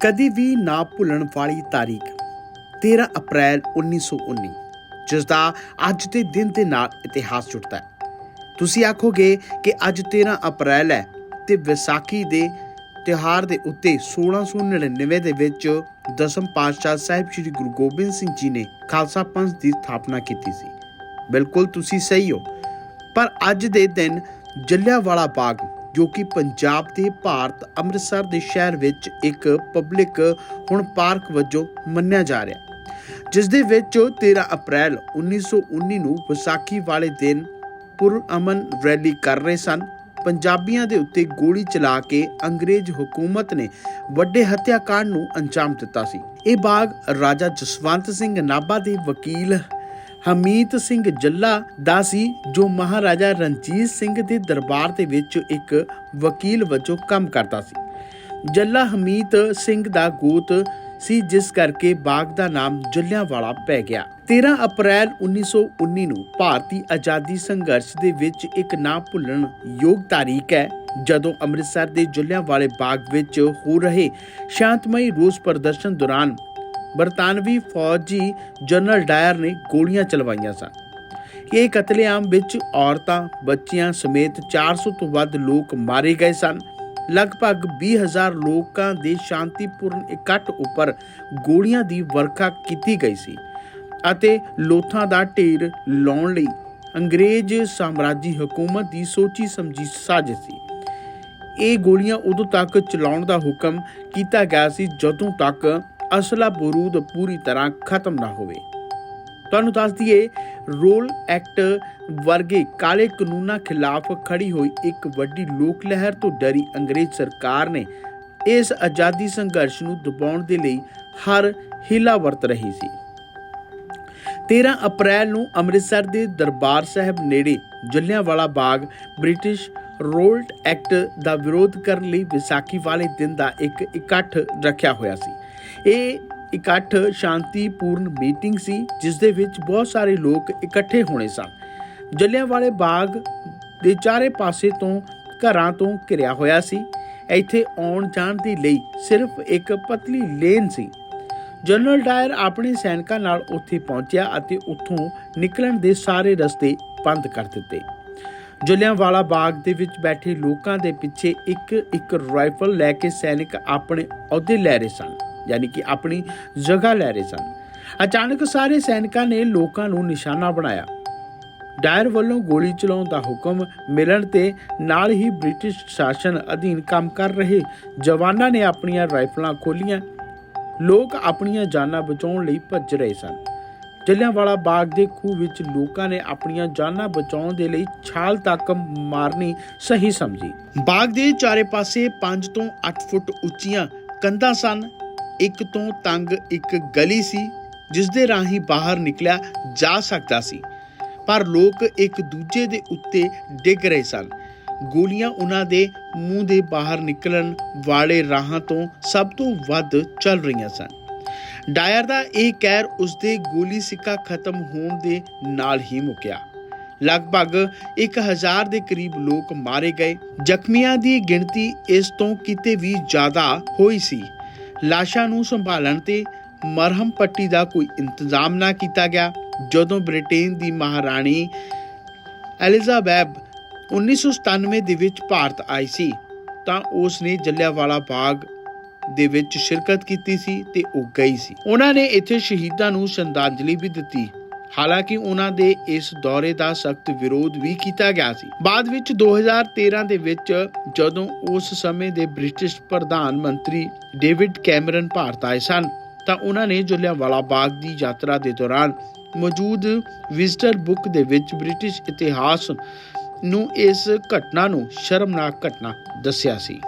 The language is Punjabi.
ਕਦੀ ਵੀ ਨਾ ਭੁੱਲਣ ਵਾਲੀ ਤਾਰੀਖ 13 ਅਪ੍ਰੈਲ 1919 ਜਿਸ ਦਾ ਅੱਜ ਦੇ ਦਿਨ ਦੇ ਨਾਲ ਇਤਿਹਾਸ ਜੁੜਦਾ ਹੈ। ਤੁਸੀਂ ਆਖੋਗੇ ਕਿ ਅੱਜ 13 ਅਪ੍ਰੈਲ ਹੈ ਤੇ ਵਿਸਾਖੀ ਦੇ ਤਿਉਹਾਰ ਦੇ ਉੱਤੇ 1699 ਦੇ ਵਿੱਚ ਦਸਮ ਪਾਤਸ਼ਾਹ ਸਾਹਿਬ ਸ੍ਰੀ ਗੁਰੂ ਗੋਬਿੰਦ ਸਿੰਘ ਜੀ ਨੇ ਖਾਲਸਾ ਪੰਥ ਦੀ ਸਥਾਪਨਾ ਕੀਤੀ ਸੀ। ਬਿਲਕੁਲ ਤੁਸੀਂ ਸਹੀ ਹੋ। ਪਰ ਅੱਜ ਦੇ ਦਿਨ ਜਲਿਆਂਵਾਲਾ ਬਾਗ ਜੋ ਕਿ ਪੰਜਾਬ ਦੇ ਭਾਰਤ ਅੰਮ੍ਰਿਤਸਰ ਦੇ ਸ਼ਹਿਰ ਵਿੱਚ ਇੱਕ ਪਬਲਿਕ ਹੁਣ ਪਾਰਕ ਵਜੋਂ ਮੰਨਿਆ ਜਾ ਰਿਹਾ ਹੈ। ਜਿਸ ਦੇ ਵਿੱਚ 13 ਅਪ੍ਰੈਲ 1919 ਨੂੰ ਵਿਸਾਖੀ ਵਾਲੇ ਦਿਨ ਪੁਰ ਅਮਨ ਰੈਲੀ ਕਰ ਰਹੇ ਸਨ। ਪੰਜਾਬੀਆਂ ਦੇ ਉੱਤੇ ਗੋਲੀ ਚਲਾ ਕੇ ਅੰਗਰੇਜ਼ ਹਕੂਮਤ ਨੇ ਵੱਡੇ ਹੱਤਿਆਕਾਂਡ ਨੂੰ ਅੰਜਾਮ ਦਿੱਤਾ ਸੀ। ਇਹ ਬਾਗ ਰਾਜਾ ਜਸਵੰਤ ਸਿੰਘ ਨਾਭਾ ਦੇ ਵਕੀਲ ਹਮੀਤ ਸਿੰਘ ਜੱਲਾ ਦਾ ਸੀ, ਜੋ ਮਹਾਰਾਜਾ ਰਣਜੀਤ ਸਿੰਘ ਦੇ ਦਰਬਾਰ ਦੇ ਵਿੱਚ ਇੱਕ ਵਕੀਲ ਵਜੋਂ ਕੰਮ ਕਰਦਾ ਸੀ। ਜੱਲਾ ਹਮੀਤ ਸਿੰਘ ਦਾ ਗੋਤ ਸੀ, ਜਿਸ ਕਰਕੇ ਬਾਗ ਦਾ ਨਾਮ ਜਲਿਆਂਵਾਲਾ ਪੈ ਗਿਆ। 13 ਅਪ੍ਰੈਲ 1919 ਨੂੰ ਭਾਰਤੀ ਆਜ਼ਾਦੀ ਸੰਘਰਸ਼ ਦੇ ਵਿੱਚ ਇੱਕ ਨਾ ਭੁੱਲਣ ਯੋਗ ਤਾਰੀਖ ਹੈ, ਜਦੋਂ ਅੰਮ੍ਰਿਤਸਰ ਦੇ ਜਲਿਆਂਵਾਲੇ ਬਾਗ ਵਿੱਚ ਹੋ ਰਹੇ ਸ਼ਾਂਤਮਈ ਰੋਸ ਪ੍ਰਦਰਸ਼ਨ ਦੌਰਾਨ ਬਰਤਾਨਵੀ ਫੌਜੀ ਜਨਰਲ ਡਾਇਰ ਨੇ ਗੋਲੀਆਂ ਚਲਵਾਈਆਂ ਸਨ। ਇਹ ਕਤਲੇਆਮ ਵਿੱਚ ਔਰਤਾਂ, ਬੱਚਿਆਂ ਸਮੇਤ 400 ਤੋਂ ਵੱਧ ਲੋਕ ਮਾਰੇ ਗਏ ਸਨ। ਲਗਭਗ 20000 ਲੋਕਾਂ ਦੇ ਸ਼ਾਂਤੀਪੂਰਨ ਇਕੱਠ ਉੱਪਰ ਗੋਲੀਆਂ ਦੀ ਵਰਖਾ ਕੀਤੀ ਗਈ ਸੀ ਅਤੇ ਲੋਥਾਂ ਦਾ ਢੇਰ ਲਾਉਣ ਲਈ ਅੰਗਰੇਜ਼ ਸਾਮਰਾਜੀ ਹਕੂਮਤ ਦੀ ਸੋਚੀ ਸਮਝੀ ਸਾਜ਼ਿਸ਼ ਸੀ। ਇਹ ਗੋਲੀਆਂ ਉਦੋਂ ਤੱਕ ਚਲਾਉਣ ਦਾ ਹੁਕਮ ਕੀਤਾ ਗਿਆ ਸੀ ਜਦੋਂ ਤੱਕ ਅਸਲਾ ਬਰੂਦ ਪੂਰੀ ਤਰ੍ਹਾਂ ਖਤਮ ਨਾ ਹੋਵੇ। ਤੁਹਾਨੂੰ ਦੱਸ ਦਈਏ, ਰੋਲ ਐਕਟ ਵਰਗੇ ਕਾਲੇ ਕਾਨੂੰਨਾਂ ਖਿਲਾਫ ਖੜੀ ਹੋਈ ਇੱਕ ਵੱਡੀ ਲੋਕ ਲਹਿਰ ਤੋਂ ਡਰੀ ਅੰਗਰੇਜ਼ ਸਰਕਾਰ ਨੇ ਇਸ ਆਜ਼ਾਦੀ ਸੰਘਰਸ਼ ਨੂੰ ਦਬਾਉਣ ਦੇ ਲਈ ਹਰ ਹੀਲਾ ਵਰਤ ਰਹੀ ਸੀ। 13 ਅਪ੍ਰੈਲ ਨੂੰ ਅੰਮ੍ਰਿਤਸਰ ਦੇ ਦਰਬਾਰ ਸਾਹਿਬ ਨੇੜੇ Jallianwala Bagh British Rowlatt act ਦਾ ਵਿਰੋਧ ਕਰਨ ਲਈ ਵਿਸਾਖੀ ਵਾਲੇ ਦਿਨ ਦਾ ਇੱਕ ਇਕੱਠ ਰੱਖਿਆ ਹੋਇਆ ਸੀ। ਇਹ ਇਕੱਠ ਸ਼ਾਂਤੀਪੂਰਨ ਮੀਟਿੰਗ ਸੀ, ਜਿਸ ਦੇ ਵਿੱਚ ਬਹੁਤ ਸਾਰੇ ਲੋਕ ਇਕੱਠੇ ਹੋਣੇ ਸਨ। ਜਲਿਆਂਵਾਲੇ ਬਾਗ ਦੇ ਚਾਰੇ ਪਾਸੇ ਤੋਂ ਘਰਾਂ ਤੋਂ ਘਿਰਿਆ ਹੋਇਆ ਸੀ। ਇੱਥੇ ਆਉਣ ਜਾਣ ਦੇ ਲਈ ਸਿਰਫ ਇੱਕ ਪਤਲੀ ਲੇਨ ਸੀ। ਜਨਰਲ ਡਾਇਰ ਆਪਣੇ ਸੈਨਿਕਾਂ ਨਾਲ ਉੱਥੇ ਪਹੁੰਚਿਆ ਅਤੇ ਉੱਥੋਂ ਨਿਕਲਣ ਦੇ ਸਾਰੇ ਰਸਤੇ ਬੰਦ ਕਰ ਦਿੱਤੇ। ਜਲਿਆਂਵਾਲਾ ਬਾਗ ਦੇ ਵਿੱਚ ਬੈਠੇ ਲੋਕਾਂ ਦੇ ਪਿੱਛੇ ਇੱਕ ਇੱਕ ਰਾਈਫਲ ਲੈ ਕੇ ਸੈਨਿਕ ਆਪਣੇ ਅਹੁਦੇ ਲੈ ਰਹੇ ਸਨ। ਯਾਨੀ ਕਿ ਆਪਣੀ ਜਗ੍ਹਾ ਲੈ ਰਹੇ ਸਨ। ਅਚਾਨਕ ਸਾਰੇ ਸੈਨਿਕਾਂ ਨੇ ਲੋਕਾਂ ਨੂੰ ਨਿਸ਼ਾਨਾ ਬਣਾਇਆ। ਡਾਇਰ ਵੱਲੋਂ ਗੋਲੀ ਚਲਾਉਣ ਦਾ ਹੁਕਮ ਮਿਲਣ ਤੇ ਨਾਲ ਹੀ ਬ੍ਰਿਟਿਸ਼ ਸ਼ਾਸਨ ਅਧੀਨ ਕੰਮ ਕਰ ਰਹੇ ਜਵਾਨਾਂ ਨੇ ਆਪਣੀਆਂ ਰਾਈਫਲਾਂ ਖੋਲੀਆਂ ਲੋਕ ਆਪਣੀਆਂ ਜਾਨਾਂ ਬਚਾਉਣ ਲਈ ਭੱਜ ਰਹੇ ਸਨ। ਜਲਿਆਂਵਾਲਾ ਬਾਗ ਦੇ ਖੂਹ ਵਿੱਚ ਲੋਕਾਂ ਨੇ ਆਪਣੀਆਂ ਜਾਨਾਂ ਬਚਾਉਣ ਦੇ ਲਈ ਛਾਲ ਤੱਕ ਮਾਰਨੀ ਸਹੀ ਸਮਝੀ। ਬਾਗ ਦੇ ਚਾਰੇ ਪਾਸੇ 5 ਤੋਂ 8 ਫੁੱਟ ਉੱਚੀਆਂ ਕੰਧਾਂ ਸਨ। ਇੱਕ ਤੋਂ ਤੰਗ ਇੱਕ ਗਲੀ ਸੀ ਜਿਸ ਦੇ ਰਾਹੀਂ ਬਾਹਰ ਨਿਕਲਿਆ ਜਾ ਸਕਦਾ ਸੀ। ਪਰ ਲੋਕ ਇੱਕ ਦੂਜੇ ਦੇ ਉੱਤੇ ਡਿੱਗ ਰਹੇ ਸਨ। ਗੋਲੀਆਂ ਉਹਨਾਂ ਦੇ ਮੂੰਹ ਦੇ ਬਾਹਰ ਨਿਕਲਣ ਵਾਲੇ ਰਾਹਾਂ ਤੋਂ ਸਭ ਤੋਂ ਵੱਧ ਚੱਲ ਰਹੀਆਂ ਸਨ। ਡਾਇਰ ਦਾ ਇਹ ਕਹਿਰ ਉਸਦੇ ਗੋਲੀ ਸਿੱਕਾ ਖਤਮ ਹੋਣ ਦੇ ਨਾਲ ਹੀ ਮੁੱਕਿਆ। ਲਗਭਗ 1000 ਦੇ ਕਰੀਬ ਲੋਕ ਮਾਰੇ ਗਏ। ਜ਼ਖਮੀਆਂ ਦੀ ਗਿਣਤੀ ਇਸ ਤੋਂ ਕਿਤੇ ਵੀ ਜ਼ਿਆਦਾ ਹੋਈ ਸੀ। ਲਾਸ਼ਾਂ ਨੂੰ ਸੰਭਾਲਣ ਤੇ ਮਰਹਮ ਪੱਟੀ ਦਾ ਕੋਈ ਇੰਤਜ਼ਾਮ ਨਾ ਕੀਤਾ ਗਿਆ, ਜਦੋਂ ਬ੍ਰਿਟੇਨ ਦੀ ਮਹਾਰਾਣੀ ਐਲਿਜ਼ਾਬੈਥ 1997 ਦੇ ਵਿੱਚ ਭਾਰਤ ਆਈ ਸੀ, ਤਾਂ ਉਸ ਨੇ ਜਲਿਆਂਵਾਲਾ ਬਾਗ ਦੇ ਵਿੱਚ ਸ਼ਿਰਕਤ ਕੀਤੀ ਸੀ ਤੇ ਉਹ ਗਈ ਸੀ। ਉਹਨਾਂ ਨੇ ਇੱਥੇ ਸ਼ਹੀਦਾਂ ਨੂੰ ਸ਼ਰਧਾਂਜਲੀ ਵੀ ਦਿੱਤੀ। ਹਾਲਾਂਕਿ ਉਹਨਾਂ ਦੇ ਇਸ ਦੌਰੇ ਦਾ ਸਖਤ ਵਿਰੋਧ ਵੀ ਕੀਤਾ ਗਿਆ ਸੀ। ਬਾਅਦ ਵਿੱਚ 2013 ਦੇ ਵਿੱਚ ਜਦੋਂ ਉਸ ਸਮੇਂ ਦੇ ਬ੍ਰਿਟਿਸ਼ ਪ੍ਰਧਾਨ ਮੰਤਰੀ ਡੇਵਿਡ ਕੈਮਰਨ ਭਾਰਤ ਆਏ ਸਨ, ਤਾਂ ਉਹਨਾਂ ਨੇ ਜੁਲਿਆਂਵਾਲਾ ਬਾਗ ਦੀ ਯਾਤਰਾ ਦੇ ਦੌਰਾਨ ਮੌਜੂਦ ਵਿਜ਼ਟਰ ਬੁੱਕ ਦੇ ਵਿੱਚ ਬ੍ਰਿਟਿਸ਼ ਇਤਿਹਾਸ ਨੂੰ ਇਸ ਘਟਨਾ ਨੂੰ ਸ਼ਰਮਨਾਕ ਘਟਨਾ ਦੱਸਿਆ ਸੀ।